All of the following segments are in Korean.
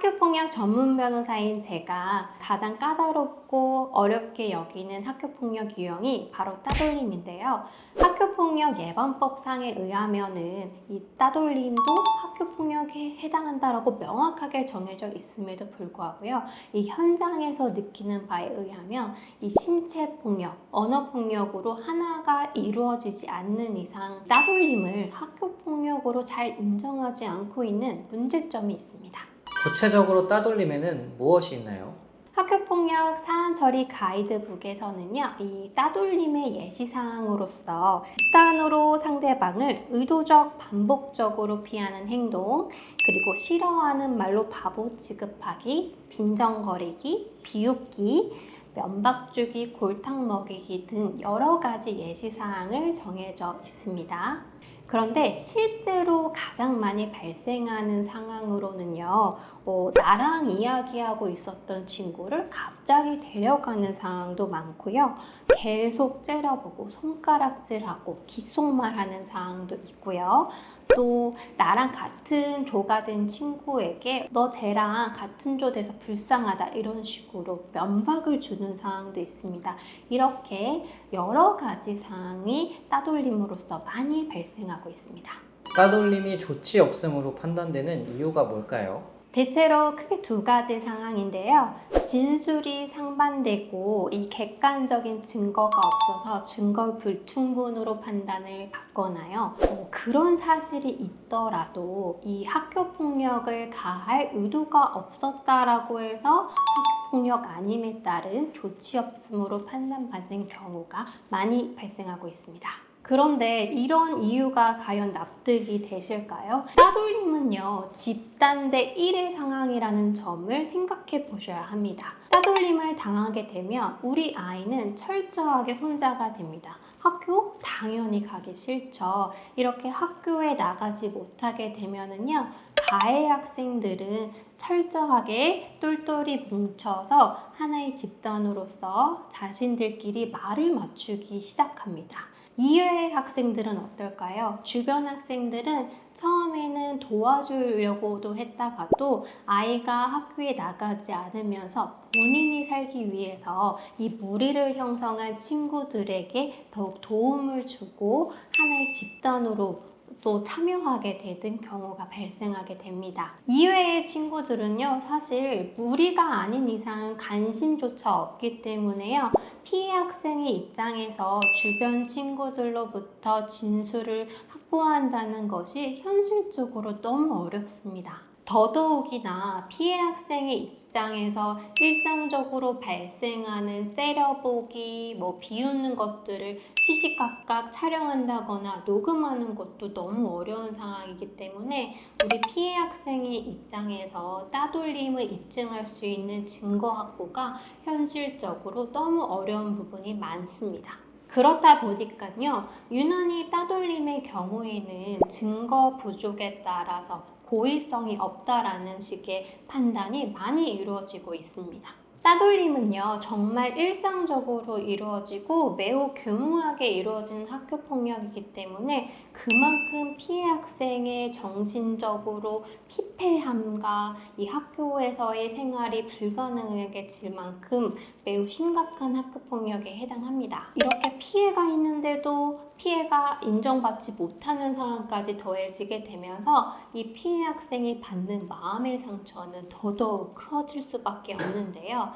학교폭력 전문 변호사인 제가 가장 까다롭고 어렵게 여기는 학교폭력 유형이 바로 따돌림인데요. 학교폭력 예방법상에 의하면은 이 따돌림도 학교폭력에 해당한다라고 명확하게 정해져 있음에도 불구하고요. 이 현장에서 느끼는 바에 의하면 이 신체 폭력, 언어 폭력으로 하나가 이루어지지 않는 이상 따돌림을 학교 폭력으로 잘 인정하지 않고 있는 문제점이 있습니다. 구체적으로 따돌림에는 무엇이 있나요? 학교폭력 사안 처리 가이드북에서는요, 이 따돌림의 예시사항으로서 집단으로 상대방을 의도적 반복적으로 피하는 행동, 그리고 싫어하는 말로 바보 취급하기, 빈정거리기, 비웃기, 면박 주기, 골탕 먹이기 등 여러 가지 예시사항을 정해져 있습니다. 그런데 실제로 가장 많이 발생하는 상황으로는요, 어, 나랑 이야기하고 있었던 친구를 갑자기 데려가는 상황도 많고요. 계속 째려보고 손가락질하고 귓속말하는 상황도 있고요. 또 나랑 같은 조가 된 친구에게 너 쟤랑 같은 조 돼서 불쌍하다 이런 식으로 면박을 주는 상황도 있습니다. 이렇게 여러 가지 상황이 따돌림으로서 많이 발생하고 있습니다. 따돌림이 좋지 없음으로 판단되는 이유가 뭘까요? 대체로 크게 두 가지 상황인데요. 진술이 상반되고 이 객관적인 증거가 없어서 증거 불충분으로 판단을 받거나요. 어, 그런 사실이 있더라도 이 학교 폭력을 가할 의도가 없었다라고 해서 학교 폭력 아님에 따른 조치 없음으로 판단받는 경우가 많이 발생하고 있습니다. 그런데 이런 이유가 과연 납득이 되실까요? 따돌림은요, 집단 대 1의 상황이라는 점을 생각해 보셔야 합니다. 따돌림을 당하게 되면 우리 아이는 철저하게 혼자가 됩니다. 학교 당연히 가기 싫죠. 이렇게 학교에 나가지 못하게 되면은요, 가해 학생들은 철저하게 똘똘이 뭉쳐서 하나의 집단으로서 자신들끼리 말을 맞추기 시작합니다. 이외의 학생들은 어떨까요? 주변 학생들은 처음에는 도와주려고도 했다가도 아이가 학교에 나가지 않으면서 본인이 살기 위해서 이 무리를 형성한 친구들에게 더욱 도움을 주고 하나의 집단으로 또 참여하게 되는 경우가 발생하게 됩니다. 이외의 친구들은요, 사실 무리가 아닌 이상 관심조차 없기 때문에요, 피해 학생의 입장에서 주변 친구들로부터 진술을 확보한다는 것이 현실적으로 너무 어렵습니다. 더더욱이나 피해 학생의 입장에서 일상적으로 발생하는 때려보기, 뭐 비웃는 것들을 시시각각 촬영한다거나 녹음하는 것도 너무 어려운 상황이기 때문에 우리 피해 학생의 입장에서 따돌림을 입증할 수 있는 증거 확보가 현실적으로 너무 어려운 부분이 많습니다. 그렇다 보니까요, 유난히 따돌림의 경우에는 증거 부족에 따라서 고의성이 없다라는 식의 판단이 많이 이루어지고 있습니다. 따돌림은요, 정말 일상적으로 이루어지고 매우 교묘하게 이루어지는 학교 폭력이기 때문에 그만큼 피해 학생의 정신적으로 피폐함과 이 학교에서의 생활이 불가능해질 만큼 매우 심각한 학교 폭력에 해당합니다. 이렇게 피해가 있는데도 피해가 인정받지 못하는 상황까지 더해지게 되면서 이 피해 학생이 받는 마음의 상처는 더더욱 커질 수밖에 없는데요.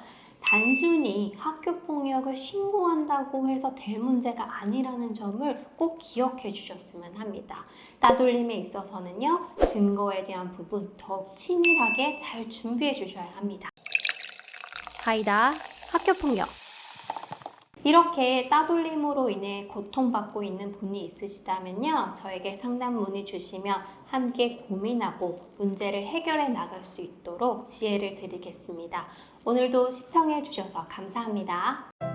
단순히 학교 폭력을 신고한다고 해서 될 문제가 아니라는 점을 꼭 기억해 주셨으면 합니다. 따돌림에 있어서는요, 증거에 대한 부분 더욱 치밀하게 잘 준비해 주셔야 합니다. 사이다 학교 폭력. 이렇게 따돌림으로 인해 고통받고 있는 분이 있으시다면요. 저에게 상담 문의 주시면 함께 고민하고 문제를 해결해 나갈 수 있도록 지혜를 드리겠습니다. 오늘도 시청해 주셔서 감사합니다.